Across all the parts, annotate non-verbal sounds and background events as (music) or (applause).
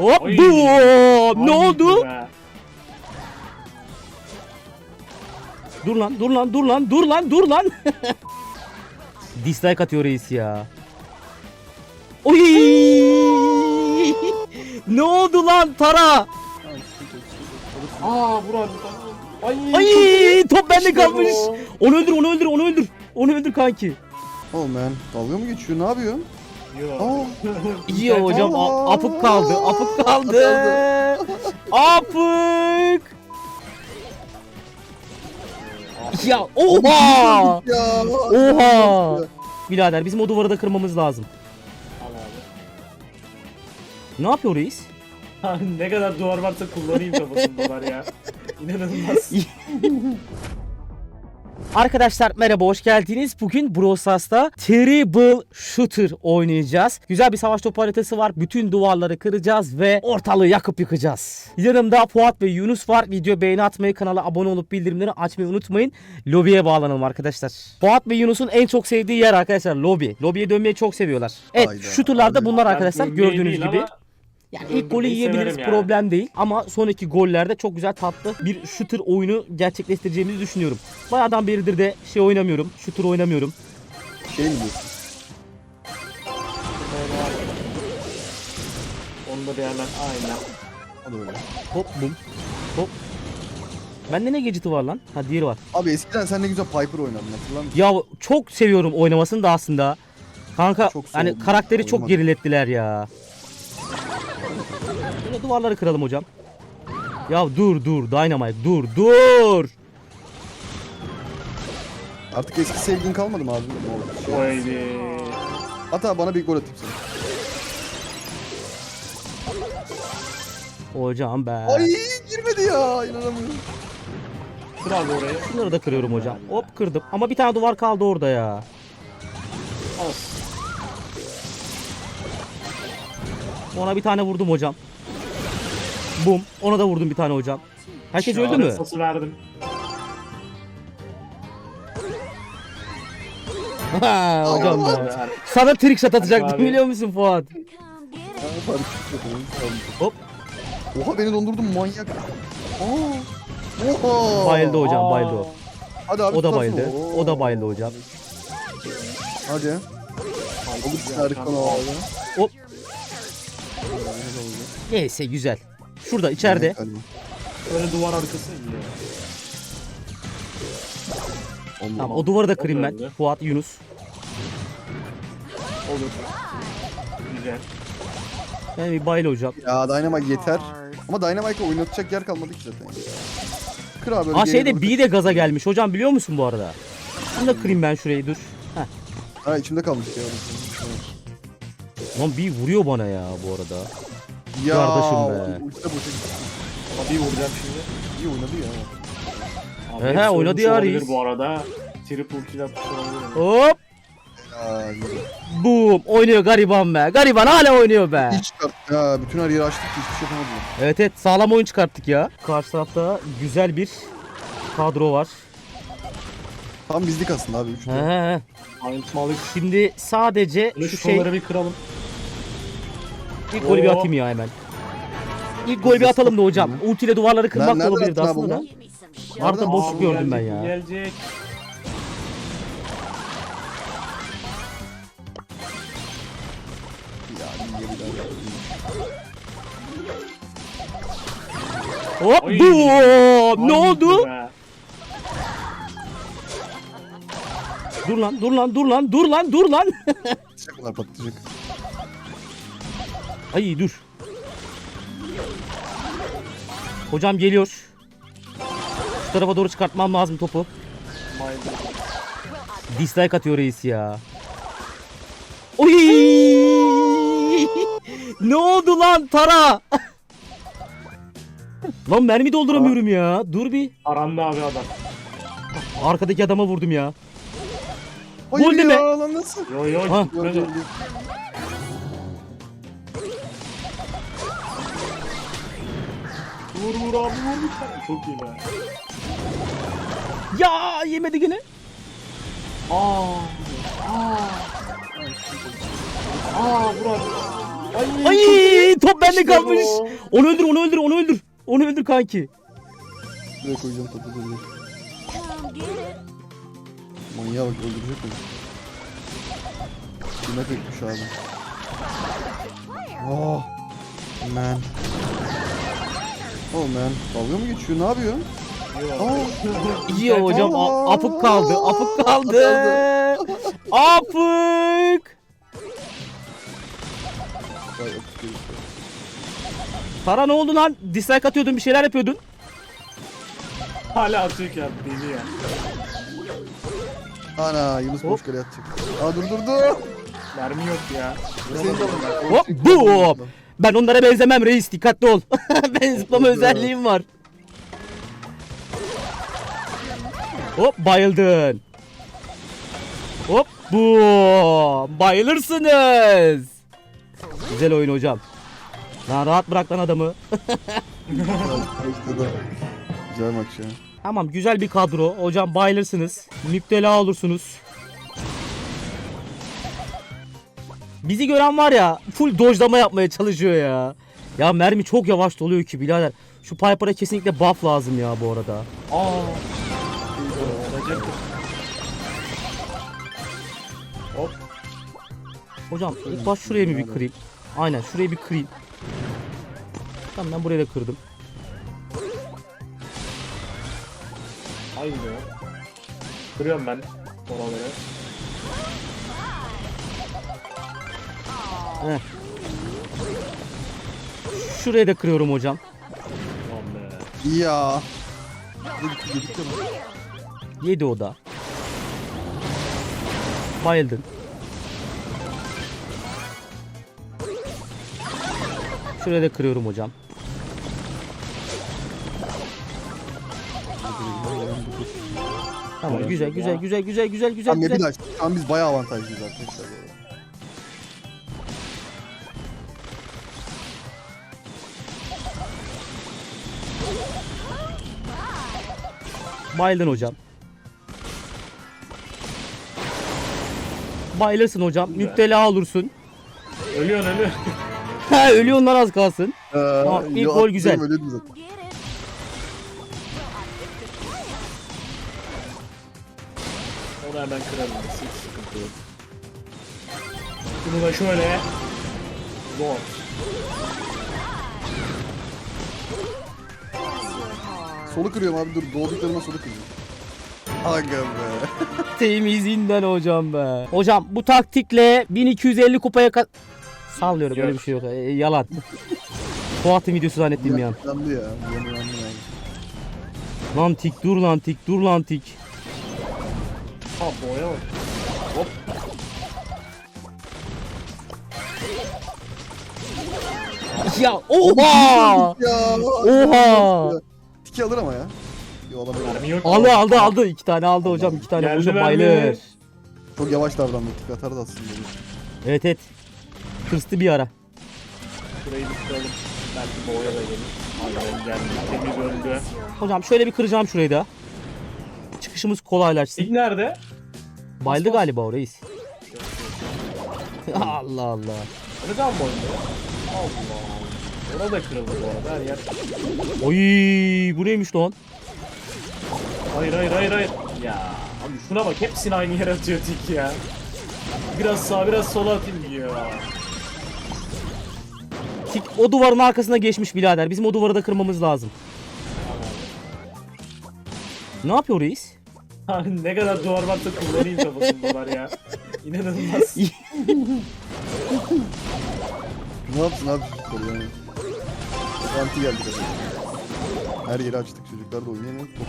Hop Oy. boom. Ne oldu? be. Dur lan dur lan dur lan dur lan dur lan. (laughs) Dislike atıyor reis ya. Oy! ne oldu lan Tara? Aa vur abi. Ay. Ay top bende kalmış. Onu öldür onu öldür onu öldür. Onu öldür kanki. Oh man. Dalga mı geçiyor? Ne yapıyorsun? Yok. İyi hocam a- apık kaldı apık kaldı. apık. Ya oha. Ya. Oha. Birader bizim o duvarı da kırmamız lazım. Al abi. Ne yapıyor reis? (laughs) ne kadar duvar varsa kullanayım kafasındalar ya. İnanılmaz. (laughs) Arkadaşlar merhaba hoş geldiniz. Bugün Brawl Stars'ta Terrible Shooter oynayacağız. Güzel bir savaş topu haritası var. Bütün duvarları kıracağız ve ortalığı yakıp yıkacağız. Yanımda Fuat ve Yunus var. Video beğeni atmayı, kanala abone olup bildirimleri açmayı unutmayın. Lobiye bağlanalım arkadaşlar. Fuat ve Yunus'un en çok sevdiği yer arkadaşlar lobi. Lobiye dönmeyi çok seviyorlar. Evet Hayda. shooter'larda bunlar arkadaşlar gördüğünüz gibi. ama Yani ilk golü yiyebiliriz yani. problem değil ama sonraki gollerde çok güzel tatlı bir shooter oyunu gerçekleştireceğimizi düşünüyorum. Bayağıdan beridir de şey oynamıyorum, shooter oynamıyorum. Şey mi? Onu da değerlen. Aynen. Hadi öyle. Hop bum hop. Bende ne gadget'ı var lan? Ha diğeri var. Abi eskiden sen ne güzel Piper oynadın hatırlar mısın? Ya çok seviyorum oynamasını da aslında. Kanka Çok hani karakteri çok gerilettiler ya. Böyle duvarları kıralım hocam. Ya dur dur Dynamite dur dur. Artık eski sevgin kalmadı mı abi? Şey. Oydi. Hatta bana bir gol atayım sana. Hocam be. Ay girmedi ya inanamıyorum. Kır abi orayı. Bunları da kırıyorum hocam. Hop kırdım. Ama bir tane duvar kaldı orada ya. Al. Ona bir tane vurdum hocam. Bum. Ona da vurdum bir tane hocam. Herkes öldü mü? Sası verdim. Ha, hocam be. Sana trick shot atacaktım Abi. biliyor musun Fuat? Hop. Oha beni dondurdun manyak. Aa. Oha. Bayıldı hocam Aa. bayıldı o. Hadi abi O da tutarsın. bayıldı. Oo. O da bayıldı hocam. Hadi. Harika kanka. abi. Hop. Neyse güzel. Şurada içeride. Böyle duvar arkası ya. Tamam o duvarı da kırayım ben. Fuat, Yunus. Olur. Güzel. Ben bir bayıl hocam. Ya Dynamite yeter. Ama Dynamite'ı oynatacak yer kalmadı ki zaten. Kır abi. Aa şeyde B de gaza gelmiş hocam biliyor musun bu arada? Şunu da kırayım ben şurayı dur. Heh. Ha içimde kalmış ya. Lan B vuruyor bana ya bu arada. Ya. Kardeşim be. Ulti de boşa gitti. Ama bir vuracağım şimdi. İyi oynadı ya. Abi hepsi oynadı ölmüş ya olabilir reis. Bu arada. Triple kill atmış olabilir. Hop. Ya. Boom. Oynuyor gariban be. Gariban hala oynuyor be. Hiç çıkarttık ya. Bütün her yeri açtık hiçbir şey yapamadılar. Evet evet sağlam oyun çıkarttık ya. Karşı tarafta güzel bir kadro var. Tam bizlik aslında abi. Üç He, he, he. Ayrıntmalık. Şimdi sadece şu şu şey bir kıralım. İlk golü bir Oo. atayım ya hemen. İlk golü bir atalım da hocam. Ultiyle duvarları kırmak da nereden olabilirdi attın abi aslında da. Arada boşluk Abi gördüm ben gelecek, ya. Gelecek. Ya iyi bir daha. Hop Oy. boom. Ne Ay, oldu? be. Dur lan dur lan dur lan dur lan dur lan. (laughs) Patlayacak bunlar patlayacak. Ay dur. Hocam geliyor. Şu tarafa doğru çıkartmam lazım topu. Dislike atıyor reis ya. Oy! (laughs) ne oldu lan Tara? (laughs) lan mermi dolduramıyorum ya. Dur bir. Arandı abi adam. Arkadaki adama vurdum ya. Hayır Gol deme. ya lan nasıl? Yo yo Ha. gitmedi. Gördüm. Vur vur abi vur lütfen. Çok iyi be. Ya yemedi gene. Aa. Aa. Aa vur abi. Ay top bende İşte kalmış. bu. Onu öldür onu öldür onu öldür. Onu öldür kanki. Buraya koyacağım topu it. Manyağa bak öldürecek beni. Kime tekmiş abi. Oh. Man. Oh man. Dalga mı geçiyor? Ne yapıyor? Oh. İyi hocam a- apık kaldı. Apık kaldı. Apık. (laughs) Para ne oldu lan? Dislike atıyordun bir şeyler yapıyordun. Hala atıyor ki abi deli ya. Ana Yunus boş kale atacak. Aa dur dur dur. Mermi yok ya. De. Hop bu. Ben onlara benzemem reis dikkatli ol. (laughs) ben zıplama özelliğim var. Hop bayıldın. Hop bu. Bayılırsınız. Güzel oyun hocam. Lan rahat bırak lan adamı. Güzel maç ya. Tamam güzel bir kadro. Hocam bayılırsınız. Müptela olursunuz. Bizi gören var ya full dojlama yapmaya çalışıyor ya. Ya mermi çok yavaş doluyor ki birader. Şu Piper'a kesinlikle buff lazım ya bu arada. Aa. Hop. Hocam ilk baş şuraya mı bir kırayım? Aynen şurayı bir kırayım. Tamam ben burayı da kırdım. Aynı. Kırıyorum ben oraları. Heh. Şurayı da kırıyorum hocam. Ya. Yedi o da. Bayıldın. Şuraya da kırıyorum hocam. Tamam güzel güzel güzel güzel güzel güzel an biz bayağı avantajlıyız arkadaşlar. Bayıldın hocam. Bayılırsın hocam. Müptela olursun. Ölüyorsun ölüyorsun. (laughs) Ha ölüyorsun lan az kalsın. Ee, Tamam, ilk gol güzel. Onu hemen kırarım. Hiç sıkıntı yok. Bunu da şöyle. Zor. Solu kırıyorum abi dur. Doğduklarıma solu kırıyorum. Aga be. (laughs) Temizinden hocam be. Hocam bu taktikle 1250 kupaya kat... Sallıyorum öyle bir şey yok. Ee, yalan. (laughs) Fuat'ın videosu zannettim ya. Yandı ya. Yandı yandı yani. Lan tik dur lan tik dur lan tik. Ha boya bak. Hop. Ya oha! Ya. Oha! Tiki alır ama ya. Yo alamıyor. Mermi yok. Aldı aldı aldı. iki tane aldı hocam. iki tane Geldi hocam mermi. bayılır. Çok yavaş davrandı. Tiki atardı aslında. Evet evet. Kırstı bir ara. Şurayı bir kıralım. Belki boya da gelir. Aynen geldi. Temiz öldü. Hocam şöyle bir kıracağım şurayı da. Çıkışımız kolaylaşsın. Sig nerede? Bayıldı galiba o reis. (laughs) Allah Allah. Neden boyunca? Allah Allah. Orada kırıldı bu arada her yer. Oy bu neymiş lan? Hayır hayır hayır hayır. Ya abi şuna bak hepsini aynı yere atıyor tik ya. Biraz sağa biraz sola atayım diyor. Tik o duvarın arkasına geçmiş birader. Bizim o duvarı da kırmamız lazım. Ne yapıyor reis? Abi ne kadar duvar varsa kullanayım kafasındalar ya. İnanılmaz. (laughs) Ne yapsın abi yani. Anti geldi de. Her yeri açtık çocuklar da oynayamıyor. Top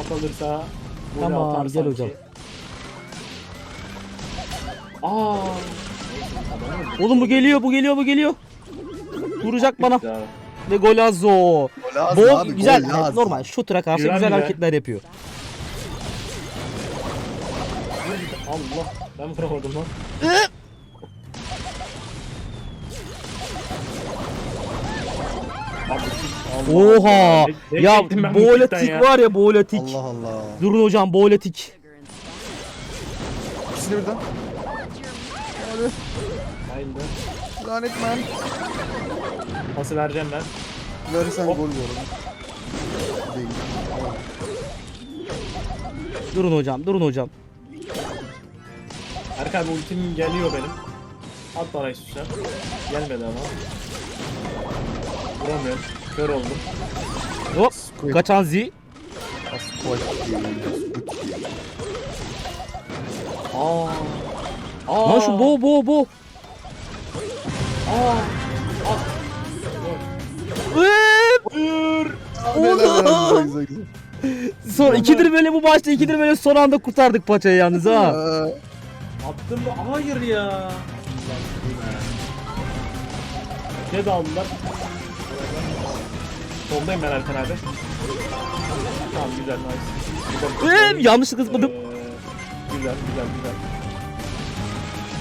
At alırsa golü Tamam, atar gel sanki. hocam. Aa. Oğlum bu geliyor bu geliyor bu geliyor. Vuracak bana. Ya. Ve golazo. Bol abi, güzel lazım. normal şutura karşı Güven güzel bile. hareketler yapıyor. Allah. Ben vuramadım lan. Abi, (laughs) Oha. Ya çektim ben bu boğla tikten tik ya? var ya boğla tik. Allah Allah. Durun hocam boğla tik. İkisini birden. Haydi. Lanet man. Pası vereceğim ben. Verirsen gol. Değil. Tamam. Durun hocam durun hocam. Erkan ultim geliyor benim. At bana istiyorsan. Gelmedi ama. Vuramıyorum. Kör oldum. Hop. Squid. Kaçan Z. Aa. Aa. Lan şu bo bo bo. Aa. Güzel, güzel. Son ikidir böyle bu maçta ikidir böyle son anda kurtardık paçayı yalnız ha. Attım mı? Hayır ya. Ne daldılar? Soldayım ben Erkan abi. Tamam güzel nice. Eee, yanlışlıkla zıpladım. Ee, güzel güzel güzel.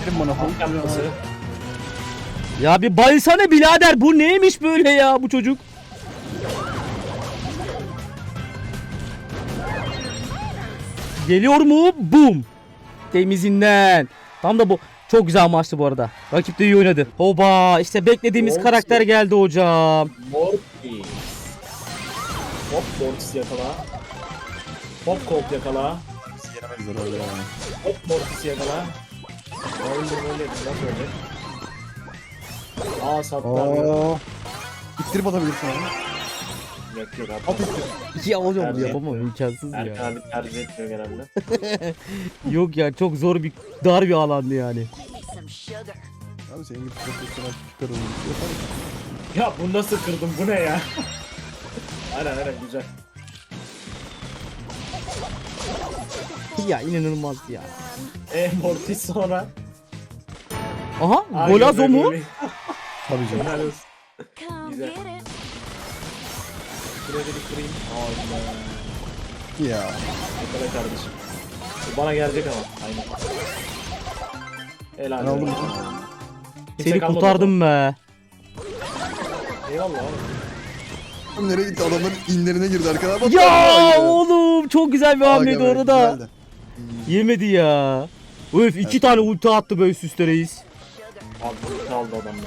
Verin bana hold. Yapması. Ya bir bayılsana birader bu neymiş böyle ya bu çocuk. Geliyor mu? Boom. Temizinden. Tam da bu. Çok güzel maçtı bu arada. Rakip de iyi oynadı. Oba işte beklediğimiz Olsun. karakter geldi hocam. Mortis. Hop Mortis yakala. Hop Colt yakala. Yani. Hop Mortis yakala. Öyle öyle nasıl öyle? Aa. Aa. İttirip atabilirsin abi. Yok yok abi. Bu Tercih yapamam imkansız Erkan ya. abi tercih etmiyor genelde. (laughs) Yok ya çok zor bir dar bir alandı yani. Abi senin gibi profesyonel. Yapar mısın? Ya bu nasıl kırdım bu ne ya? (laughs) aynen aynen güzel. Ya inanılmaz ya. E Mortis sonra. Aha Golazo mu? Tabii canım. Helal olsun. Come Güzel. Şuraya bir kırayım. Ya. Yakala kardeşim. Bu bana gelecek ama. Aynen. Helal. Olsun. Kimse Seni kalmadı kurtardım be. orada. Eyvallah abi. Oğlum nereye gitti? Adamların inlerine girdi arkadaşlar. Bak, Ya oğlum çok güzel bir Aga hamleydi be, orada. güzeldi. Yemedi ya. Öf iki tane ulti attı böyle üst üste reis. Abi bu kaldı adamlar.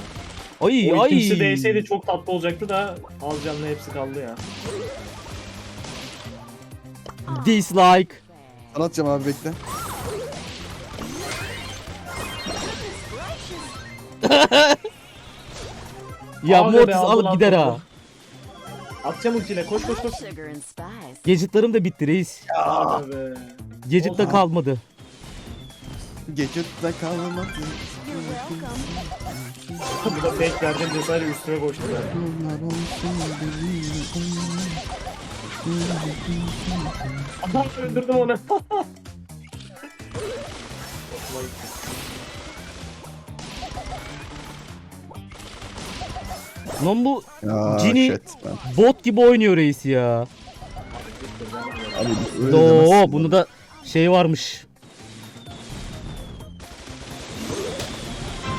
Ay O ay. ikisi değseydi çok tatlı olacaktı da az canlı hepsi kaldı ya. Dislike. Sana atacağım abi bekle. (laughs) Ya Abi be, Mortis aldı alıp lan gider ha. topu. Atacağım ultiyle koş koş koş. Sugar and spice. Gadgetlarım da bitti reis. Be. Gadget da Oha. kalmadı. Gecede kalmadı. Bu da tek verdim cesaret üstüme koştu ya. Adam öldürdüm onu. Lan bu Ya Cini- shit bot gibi oynuyor reis ya. Abi öyle bunda da şey varmış.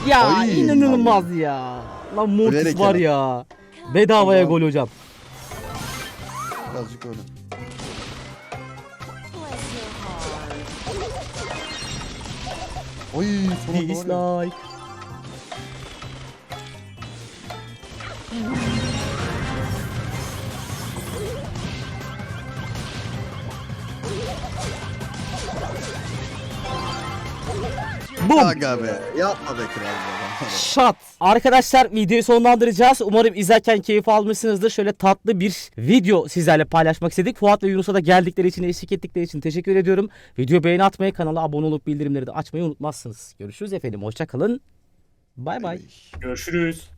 Ya Ay, inanılmaz ya. Lan Mortis Bilerek var ya. ya. Bedavaya Allah'ım. gol hocam. Birazcık öyle. Oy son anda var ya. Dislike. Aga be. Yapma be kral. Şat. Arkadaşlar videoyu sonlandıracağız. Umarım izlerken keyif almışsınızdır. Şöyle tatlı bir video sizlerle paylaşmak istedik. Fuat ve Yunus'a da geldikleri için, eşlik ettikleri için teşekkür ediyorum. Video beğeni atmayı, kanala abone olup bildirimleri de açmayı unutmazsınız. Görüşürüz efendim. Hoşçakalın. Bay bay. Görüşürüz.